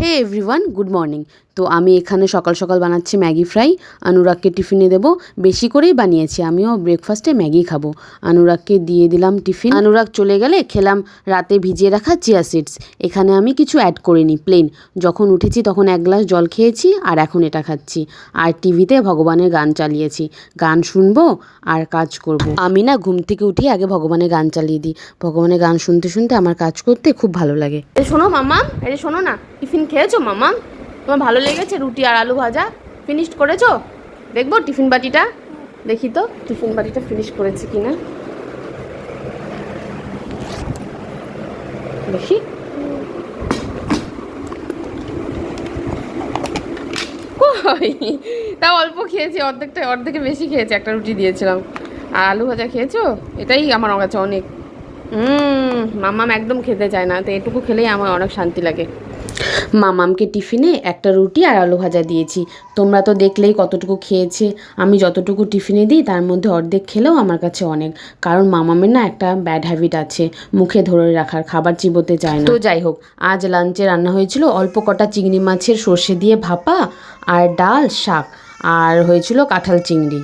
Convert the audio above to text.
হে everyone good morning তো আমি এখানে সকাল সকাল বানাচ্ছি ম্যাগি ফ্রাই। অনুরাগকে টিফিনে দেবো। বেশি করেই বানিয়েছি। আমিও ব্রেকফাস্টে ম্যাগি খাব। অনুরাগকে দিয়ে দিলাম টিফিন। অনুরাগ চলে গেলে খেলাম রাতে ভিজিয়ে রাখা চিয়া সিডস। এখানে আমি কিছু অ্যাড করিনি প্লেন যখন উঠেছি তখন এক গ্লাস জল খেয়েছি আর এখন এটা খাচ্ছি। আর টিভিতে ভগবানের গান চালিয়েছি। গান শুনব আর কাজ করব। আমি না ঘুম থেকে উঠি আগে ভগবানের গান চালিয়ে দিই। ভগবানের গান শুনতে শুনতে আমার কাজ করতে খুব ভালো লাগে। শোনো মামা যে শোনো না, টিফিন খেয়েছো মামা তোমার ভালো লেগেছে? রুটি আর আলু ভাজা ফিনিশড করেছ? দেখব টিফিন বাটিটা? দেখি তো টিফিন বাটিটা ফিনিশ করেছি কিনা। দেখি। তা অল্প খেয়েছি, অর্ধেকটা অর্ধেকে বেশি খেয়েছি, একটা রুটি দিয়েছিলাম। আর আলু ভাজা খেয়েছো? এটাই আমার কাছে অনেক। হুম মামাম একদম খেতে চায় না, তো এটুকু খেলেই আমার অনেক শান্তি লাগে। মামামকে টিফিনে একটা রুটি আর আলু ভাজা দিয়েছি। তোমরা তো দেখলেই কতটুকু খেয়েছে। আমি যতটুকু টিফিনে দিই, তার মধ্যে অর্ধেক খেলেও আমার কাছে অনেক। কারণ মামামের না একটা ব্যাড হ্যাবিট আছে, মুখে ধরে রাখার, খাবার চিবোতে চায় না। তো যাই হোক, আজ লাঞ্চে রান্না হয়েছিল অল্প কটা চিংড়ি মাছের সর্ষে দিয়ে ভাপা আর ডাল শাক, আর হয়েছিল কাঁঠাল চিংড়ি।